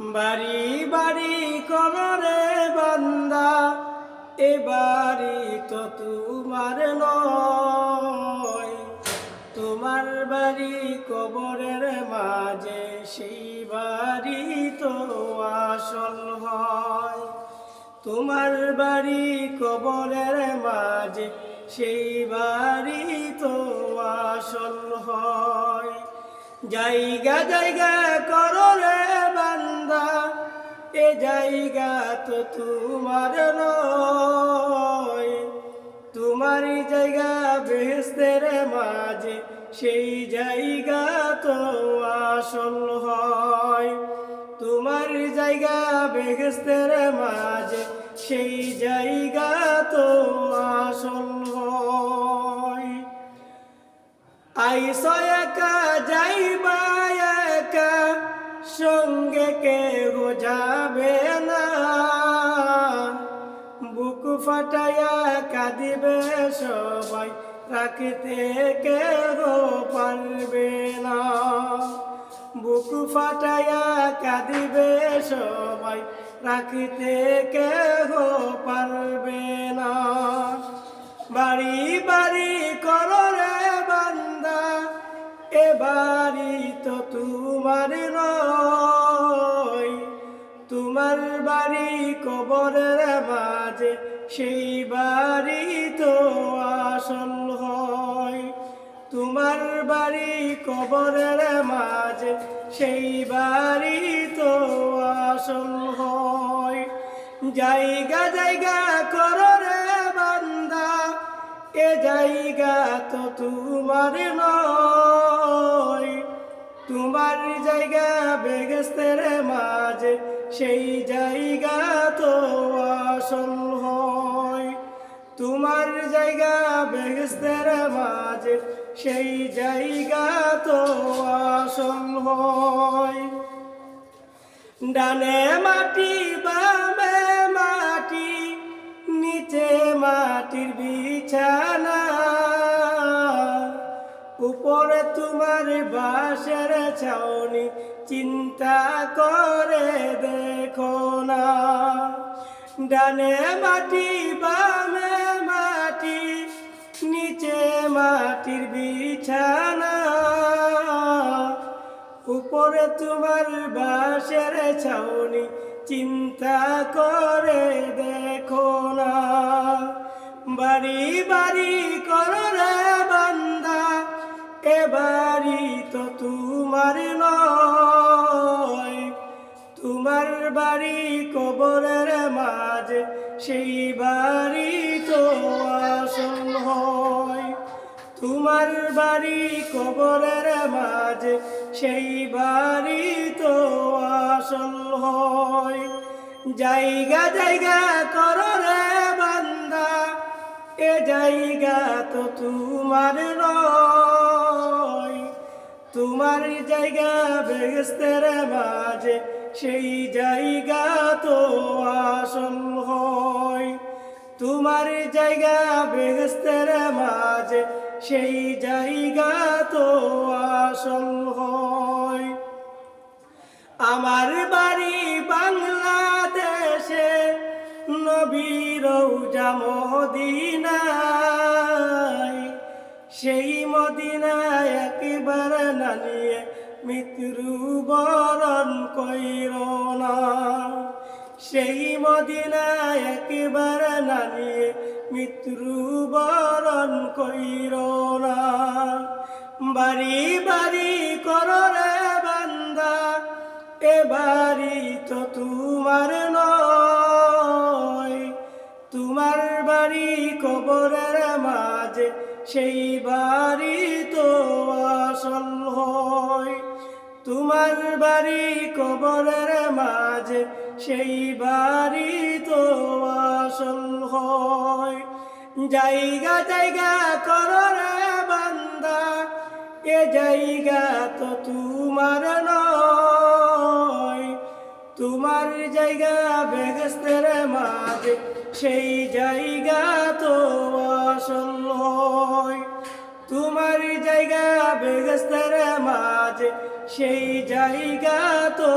বাড়ি বাড়ি কররে বান্দা, এ বাড়ি তো তোমার নয়। তোমার বাড়ি কবরের মাঝে, সেই বাড়ি তো আসল হয়। তোমার বাড়ি কবরের মাঝে, সেই বাড়ি তো আসল হয়। জায়গা জায়গা এ জায়গা তো তোমার নয়। তোমার জায়গা বেহেস্তের মাঝে, সেই জায়গা তো আসল হয়। তোমার জায়গা বেহেস্তের মাঝে, সেই জায়গা তো আসল হয়। আইসো একা ফাটাইয়া কাঁদিবে সবাই, রাখতে কেহ পারবে না। বুক ফাটাইয়া কাঁদিবে সবাই, রাখতে কেহ পারবে না। বাড়ি বাড়ি করো রে বান্দা, এ বাড়ি তো তোমার নয়। তোমার বাড়ি কবরের মাঝে সেই বাড়ি তো আসল হয়। তোমার বাড়ি কবরের মাঝে, সেই বাড়ি তো আসল হয়। জায়গা জায়গা করো রে বান্দা, এ জায়গা তো তোমার নয়। তোমার জায়গা বেগস্তের মাঝে, সেই জায়গা তো বেগস্তের মাঝে, সেই জায়গা তো আসল হয়। ডানে মাটি, বামে মাটি, নিচে মাটির বিছানা। উপরে তোমার বাসের ছাউনি, চিন্তা করে দেখো না। ডানে মাটি, বামে নিচে মাটির বিছানা, উপরে তোমার বাসের ছাউনি চিন্তা করে দেখো না। বাড়ি বাড়ি করো রে বান্দা, এ বাড়ি তো তোমার নয়। তোমার বাড়ি কবরের মাঝে, সেই বাড়ি তো আসল হয়। তোমার বাড়ি কবরের মাঝে, সেই বাড়ি তো আসল হয়। জায়গা জায়গা করো রে বান্দা, এ জায়গা তো তোমার নয়। তোমার জায়গা বেগস্তের মাঝে, সেই জায়গা তো আসল হয়। তোমার জায়গা বেগস্তের মাঝে সেই জায়গা তো আসল হয়। আমার বাড়ি বাংলাদেশে নবীর মদিনায়। সেই মদিনায় একবার নানিয়ে মৃত্যু বরণ কইর না। সেই মদিনায় একবার নানিয়ে মৃত্যু বরণ কইর না বাড়ি বাড়ি করো রে বান্দা, এ বাড়ি তো তোমার নয়। তোমার বাড়ি কবরের মাঝে, সেই বাড়ি তো আসল হয়। তোমার বাড়ি কবরের মাঝে, সেই বাড়ি তো আসল হয়। জায়গা জায়গা করো রে বান্দা, এ জায়গা তো তোমার নয়। তোমার জায়গা বেগস্তের মাঝে, সেই জায়গা তো আসল হয় তোমার জায়গা বেগস্তের মাঝে, সেই জায়গা তো